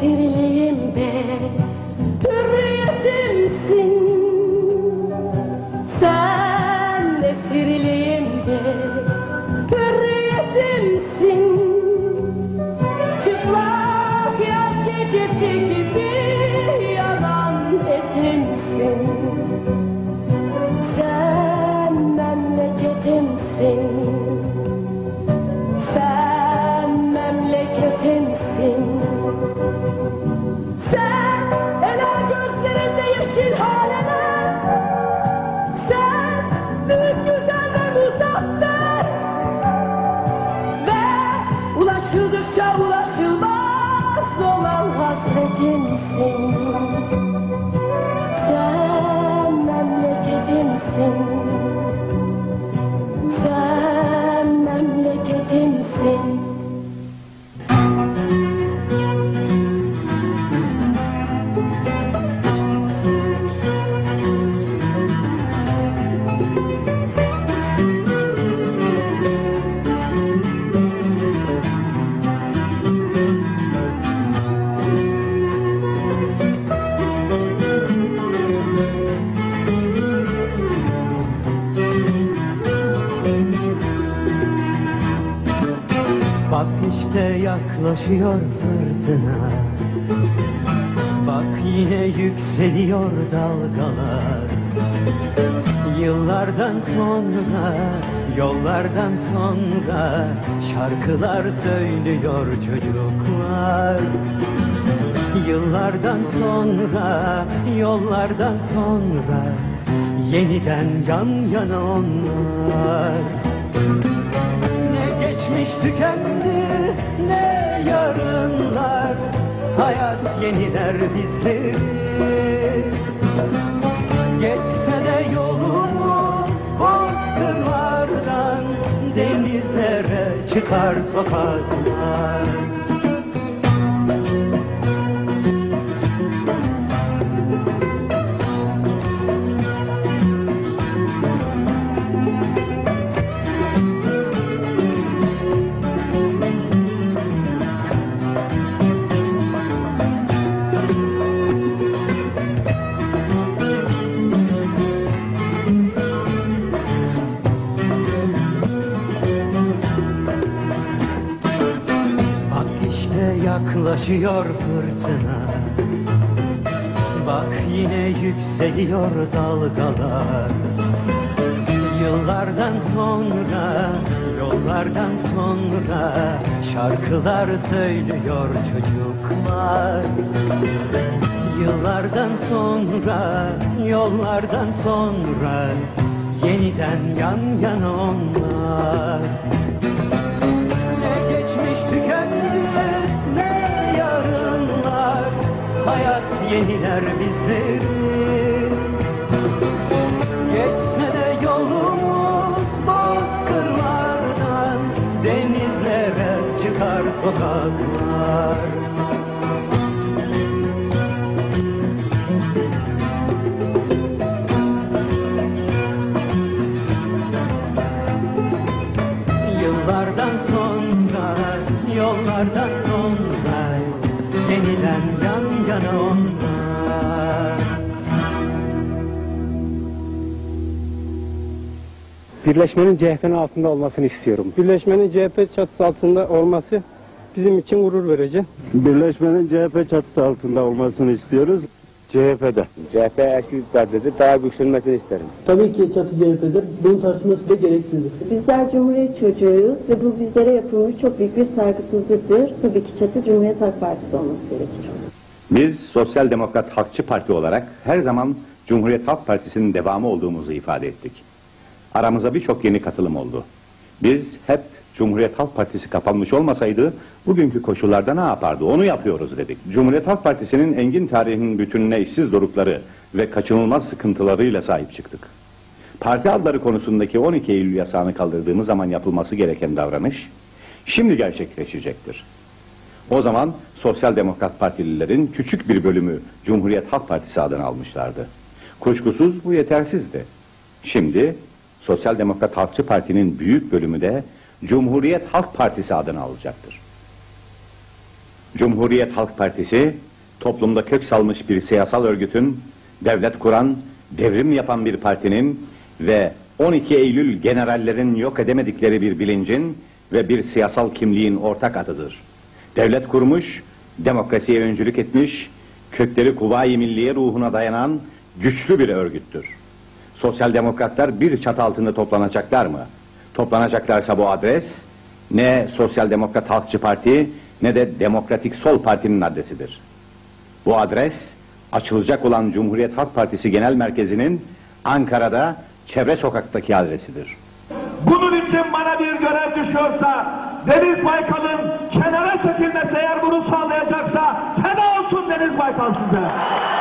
Sen esirliğimde hasretimsin Sen memleketimsin yaklaşıyor fırtına. Bak yine yükseliyor dalgalar. Yıllardan sonra, yollardan sonra Şarkılar söylüyor çocuklar. Yıllardan sonra, yollardan sonra Yeniden yan yana onlar. Ne geçmiş tükendi ne yarınlar Hayat yeniler bizleri Geçse de yolumuz bozkırlardan Denizlere çıkar sokaklar yaklaşıyor fırtına. Bak yine yükseliyor dalgalar. Yıllardan sonra, yollardan sonra Şarkılar söylüyor çocuklar. Yıllardan sonra, yollardan sonra Yeniden yan yana onlar Hayat yeniler bizleri Geçse de yolumuz bozkırlardan Denizlere çıkar sokaklar. Yıllardan sonra, yollardan sonra yan yana onlar Birleşmenin CHP'nin altında olmasını istiyorum. Birleşmenin CHP çatısı altında olması bizim için gurur verici. Birleşmenin CHP çatısı altında olmasını istiyoruz. CHP'de. CHP eski iktidardadır. Daha güçlenmesini isterim. Tabii ki çatı CHP'dir. Bunun tartışması da gereksizdir. Bizler Cumhuriyet çocuğuyuz ve bu bizlere yapılmış çok büyük bir saygısızlıktır. Tabii ki çatı Cumhuriyet Halk Partisi olması gerekir. Biz Sosyal Demokrat Halkçı Parti olarak her zaman Cumhuriyet Halk Partisi'nin devamı olduğumuzu ifade ettik. Aramıza birçok yeni katılım oldu. Biz hep Cumhuriyet Halk Partisi kapanmış olmasaydı bugünkü koşullarda ne yapardı onu yapıyoruz dedik. Cumhuriyet Halk Partisi'nin engin tarihinin bütününe işsiz dorukları ve kaçınılmaz sıkıntılarıyla sahip çıktık. Parti adları konusundaki 12 Eylül yasağını kaldırdığımız zaman yapılması gereken davranış şimdi gerçekleşecektir. O zaman Sosyal Demokrat Partililerin küçük bir bölümü Cumhuriyet Halk Partisi adını almışlardı. Kuşkusuz bu yetersizdi. Şimdi Sosyal Demokrat Halkçı Parti'nin büyük bölümü de Cumhuriyet Halk Partisi adını alacaktır. Cumhuriyet Halk Partisi toplumda kök salmış bir siyasal örgütün, devlet kuran, devrim yapan bir partinin ve 12 Eylül generallerin yok edemedikleri bir bilincin ve bir siyasal kimliğin ortak adıdır. Devlet kurmuş, demokrasiye öncülük etmiş, kökleri kuvayi milliye ruhuna dayanan güçlü bir örgüttür. Sosyal demokratlar bir çatı altında toplanacaklar mı? Toplanacaklarsa bu adres ne Sosyal Demokrat Halkçı Parti ne de Demokratik Sol Parti'nin adresidir. Bu adres açılacak olan Cumhuriyet Halk Partisi Genel Merkezi'nin Ankara'da Çevre Sokak'taki adresidir. Bunun için bana bir görev düşüyorsa, Deniz Baykal'ın kenara vai para o